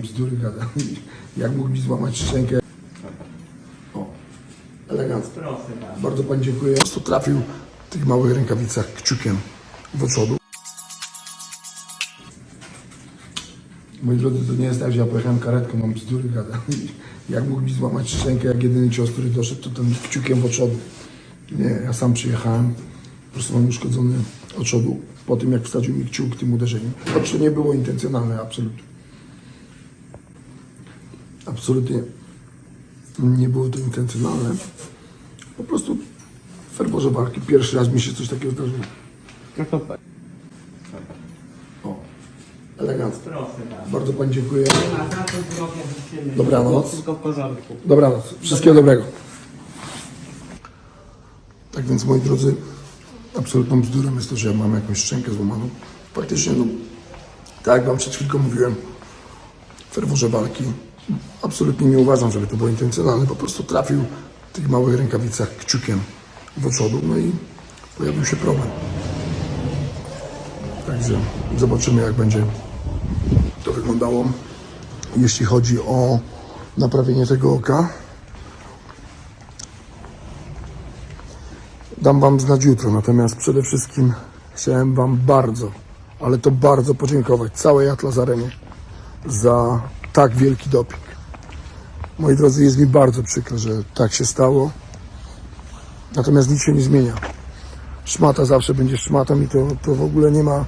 mam bzdury gada. Jak mógł mi złamać szczękę? O, elegancko. Bardzo. Pani dziękuję. Po prostu trafił w tych małych rękawicach kciukiem w oczodu. Moi drodzy, to nie jest tak, że ja pojechałem karetką, mam bzdury gada. Jak mógł mi złamać szczękę, jak jedyny cios, który doszedł, to ten kciukiem w oczodu. Nie, ja sam przyjechałem, po prostu mam uszkodzony oczodu po tym, jak wsadził mi kciuk tym uderzeniem. Choć to nie było intencjonalne, absolutnie. Absolutnie nie było to intencjonalne. Po prostu w ferworze walki pierwszy raz mi się coś takiego zdarzyło. O, elegancko. bardzo. Pani dziękuję. Dobranoc. Wszystko w porządku. Dobranoc. Wszystkiego dobrego. Tak więc, moi drodzy, absolutną bzdurą jest to, że ja mam jakąś szczękę złamaną. Faktycznie, no, tak jak Wam przed chwilką mówiłem, w ferworze walki absolutnie nie uważam, żeby to było intencjonalne. Po prostu trafił w tych małych rękawicach kciukiem w oczodu, no i pojawił się problem. Także zobaczymy, jak będzie to wyglądało, jeśli chodzi o naprawienie tego oka. Dam Wam znać jutro, natomiast przede wszystkim chciałem Wam bardzo, ale to bardzo podziękować całej Atlas Arenie za tak wielki doping. Moi drodzy, jest mi bardzo przykro, że tak się stało. Natomiast nic się nie zmienia. Szmata zawsze będzie szmatą i to, to w ogóle nie ma